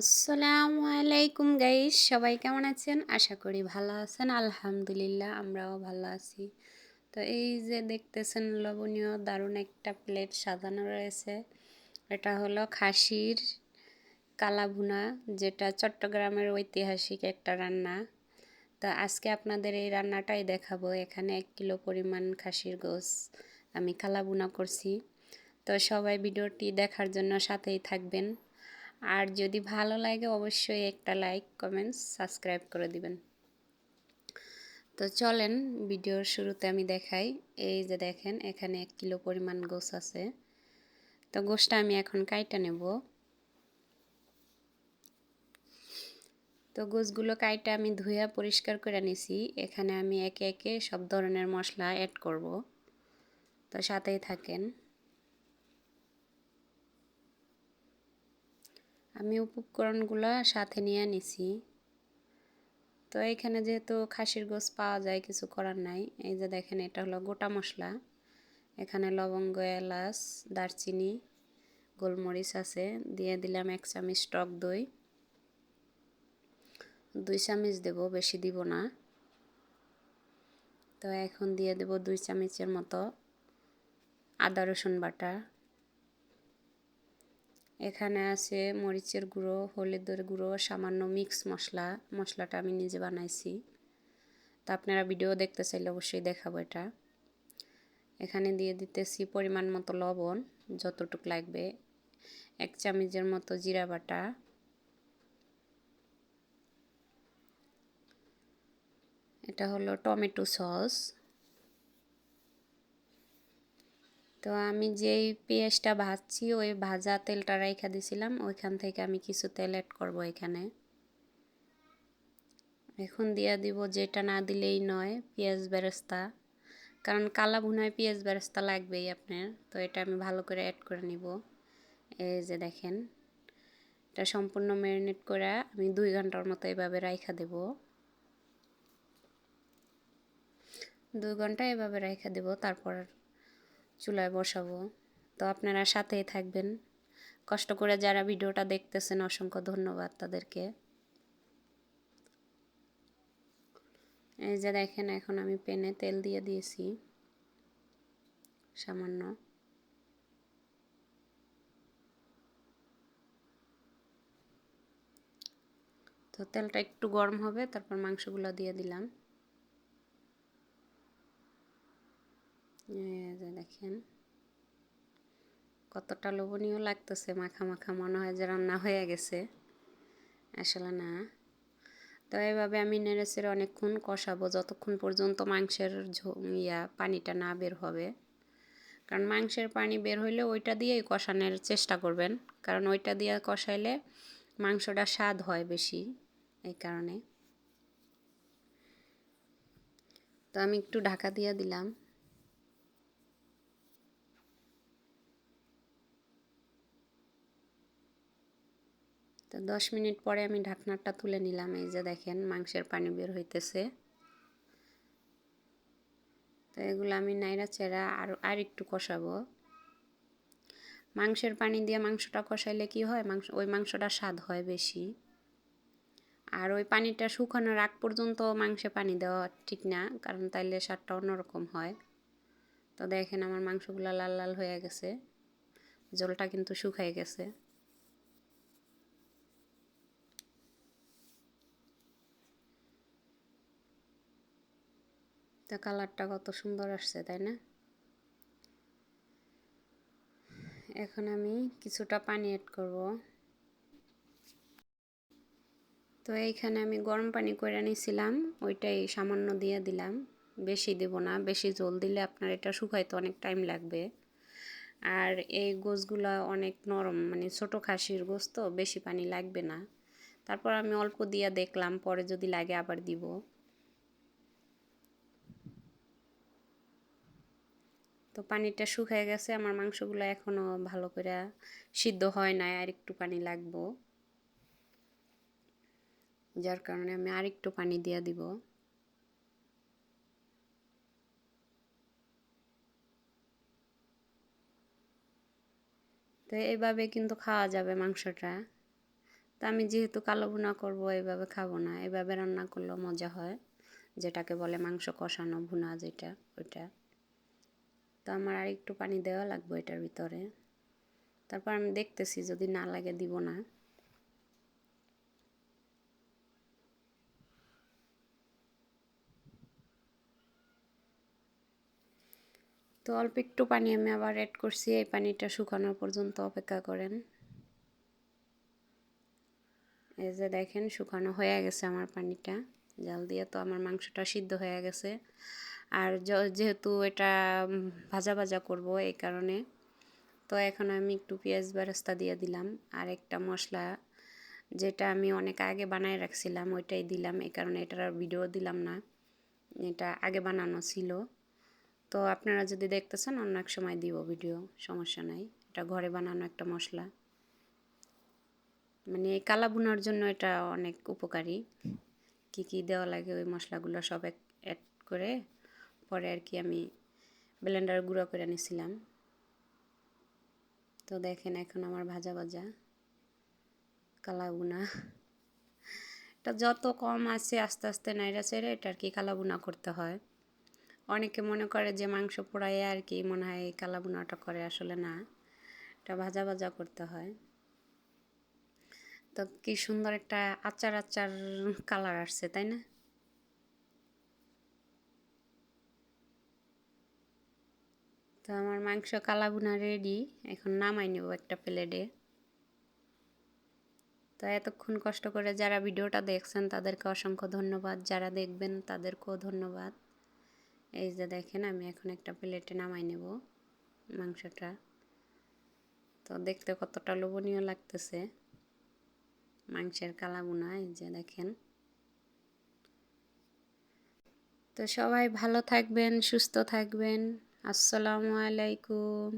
আসসালামু আলাইকুম গাইস, সবাই কেমন আছেন? আশা করি ভালো আছেন, আলহামদুলিল্লাহ আমরাও ভালো আছি। তো এই যে দেখতেছেন লবণীয় দারুণ একটা প্লেট সাজানো রয়েছে। এটা হলো খাসির কালাভুনা, যেটা চট্টগ্রামের ঐতিহাসিক একটা রান্না। তো আজকে আপনাদের এই রান্নাটাই দেখাবো। এখানে এক কিলো পরিমাণ খাসির গোস আমি কালাভুনা করছি। তো সবাই ভিডিওটি দেখার জন্য সাথেই থাকবেন। আর যদি ভালো লাগে অবশ্যই একটা লাইক কমেন্টস সাবস্ক্রাইব করে দিবেন। তো চলেন ভিডিওর শুরুতে আমি দেখাই। এই যে দেখেন, এখানে এক কিলো পরিমাণ গোস আছে। তো গোসটা আমি এখন কাইটা নেব। তো গোসগুলো কাইটা আমি ধুয়া পরিষ্কার করে নিছি। এখানে আমি একে একে সব ধরনের মশলা অ্যাড করব। তো সাথেই থাকেন। আমি উপকরণগুলো সাথে নিয়ে নিছি। তো এখানে যেহেতু খাসির গোস পাওয়া যায়, কিছু করার নাই। এই যে দেখেন, এটা হলো গোটা মশলা। এখানে লবঙ্গ, এলাচ, দারচিনি, গোলমরিচ আছে। দিয়ে দিলাম এক চামচ টক দই। দুই চামচ দেব, বেশি দিব না। তো এখন দিয়ে দেব দুই চামচের মতো আদা, রসুন বাটা। এখানে আছে মরিচের গুঁড়ো, হলুদের গুঁড়ো, সামান্য মিক্স মশলা। মশলাটা আমি নিজে বানাইছি। তা আপনারা ভিডিও দেখতে চাইলে অবশ্যই দেখাবো এটা। এখানে দিয়ে দিতেছি পরিমাণ মতো লবণ, যতটুক লাগবে। এক চামচের মতো জিরা বাটা। এটা হলো টমেটো সস। তো আমি যেই পেঁয়াজটা ভাজছি, ওই ভাজা তেলটা রেখা দিছিলাম, ওইখান থেকে আমি কিছু তেল অ্যাড করব এখানে। এখন দিয়ে দিব যেটা না দিলেই নয়, পেঁয়াজ বেরেস্তা। কারণ কালা ভুনায় পেঁয়াজ বেরেস্তা লাগবেই আপনার, তো এটা আমি ভালো করে অ্যাড করে নিব। এই যে দেখেন, এটা সম্পূর্ণ ম্যারিনেট করে আমি দুই ঘণ্টার মতো এভাবে রাইখা দেব। দুই ঘণ্টা এভাবে রাইখা দেব, তারপর চুলায় বসাবো। তো আপনারা সাথেই থাকবেন। কষ্ট করে যারা ভিডিওটা দেখতেছেন, অসংখ্য ধন্যবাদ তাদেরকে। এই যে দেখেন, এখন আমি পেনে তেল দিয়ে দিয়েছি। সামান্য। তো তেলটা একটু গরম হবে, তারপর মাংসগুলো দিয়ে দিলাম। দেখেন, কতটা লোভনীয় লাগতেছে, মাখা মাখা মনে হয় যে রান্না হয়ে গেছে। আসলে না। তো এইভাবে আমি নেড়েছেড়ে অনেকক্ষণ কষাবো, যতক্ষণ পর্যন্ত মাংসের ইয়া, পানিটা না বের হবে। কারণ মাংসের পানি বের হইলে ওইটা দিয়েই কষানোর চেষ্টা করবেন। কারণ ওইটা দিয়ে কষাইলে মাংসটা স্বাদ হয় বেশি, এই কারণে। তো আমি একটু ঢাকা দিয়ে দিলাম। তো দশ মিনিট পরে আমি ঢাকনাটা তুলে নিলাম, এই যে দেখেন মাংসের পানি বের হইতেছে। তো এগুলো আমি নাইরা চেরা আর আর একটু কষাবো। মাংসের পানি দিয়ে মাংসটা কষাইলে কি হয়? মাংস, ওই মাংসটা স্বাদ হয় বেশি। আর ওই পানিটা শুকানোর আগ পর্যন্ত মাংসে পানি দেওয়া ঠিক না, কারণ তাইলে স্বাদটা অন্যরকম হয়। তো দেখেন আমার মাংসগুলো লাল লাল হয়ে গেছে। জলটা কিন্তু শুকাই গেছে। তো কালারটা কত সুন্দর আসছে, তাই না? এখন আমি কিছুটা পানি অ্যাড করব। তো এইখানে আমি গরম পানি করে নিয়েছিলাম ওইটাই সামান্য দিয়ে দিলাম। বেশি দেব না, বেশি জল দিলে আপনার এটা শুকাইতে অনেক টাইম লাগবে। আর এই গোছগুলো অনেক নরম মানে ছোট খাসির গোছ তো, বেশি পানি লাগবে না। তারপর আমি অল্প দিয়ে দেখলাম, পরে যদি লাগে আবার দিব। তো পানিটা শুকিয়ে গেছে, আমার মাংসগুলো এখনও ভালো করে সিদ্ধ হয় নাই আর একটু পানি লাগবো। যার কারণে আমি আর একটু পানি দিয়ে দিব। তো এইভাবে কিন্তু খাওয়া যাবে মাংসটা। তো আমি যেহেতু কালো ভুনা করব এইভাবে খাব না এইভাবে রান্না করলেও মজা হয়, যেটাকে বলে মাংস কষানো ভুনা যেটা, ওইটা। তো আমার আর একটু পানি দেওয়া লাগবে এটার ভিতরে। তারপর আমি দেখতেছি যদি না লাগে দিব না। তো অল্প একটু পানি আমি আবার অ্যাড করছি, এই পানিটা শুকানো পর্যন্ত অপেক্ষা করেন। এই যে দেখেন শুকানো হয়ে গেছে আমার পানিটা। জাল দিয়ে তো আমার মাংসটা সিদ্ধ হয়ে গেছে। আর যেহেতু এটা ভাজা ভাজা করব এই কারণে, তো এখন আমি একটু পেঁয়াজ বেরেস্তা দিয়ে দিলাম। আর একটা মশলা যেটা আমি অনেক আগে বানায় রাখছিলাম, ওইটাই দিলাম। এই কারণে এটার আর ভিডিও দিলাম না। এটা আগে বানানো ছিল। তো আপনারা যদি দেখতেছেন, অন্য এক সময় দিব ভিডিও, সমস্যা নাই। এটা ঘরে বানানো একটা মশলা। মানে কালা বোনার জন্য এটা অনেক উপকারী। কি কি দেওয়া লাগে ওই মশলাগুলো সব এক অ্যাড করে পরে আর কি আমি ব্লেন্ডার গুঁড়ো করে নিছিলাম। তো দেখেন এখন আমার ভাজা ভাজা কালা বুনা এটা যত কম আছে আস্তে আস্তে নাইরা ছেড়ে এটা আর কি কালা বুনা করতে হয়। অনেকে মনে করে যে মাংস পোড়ায় আর কি মনে হয় কালা বুনাটা করে, আসলে না। এটা ভাজা ভাজা করতে হয়। তো কি সুন্দর একটা আচার আচার কালার আসছে, তাই না? তো আমার মাংস কালাবুনা রেডি এখন নামাই নেব একটা প্লেটে। তো এতক্ষণ কষ্ট করে যারা ভিডিওটা দেখছেন, তাদেরকে অসংখ্য ধন্যবাদ। যারা দেখবেন, তাদেরকেও ধন্যবাদ। এই যে দেখেন, আমি এখন একটা প্লেটে নামাই নেব মাংসটা। তো দেখতে কতটা লোভনীয় লাগতেছে মাংসের কালাবুনা এই যে দেখেন। তো সবাই ভালো থাকবেন, সুস্থ থাকবেন। আসসালামু আলাইকুম।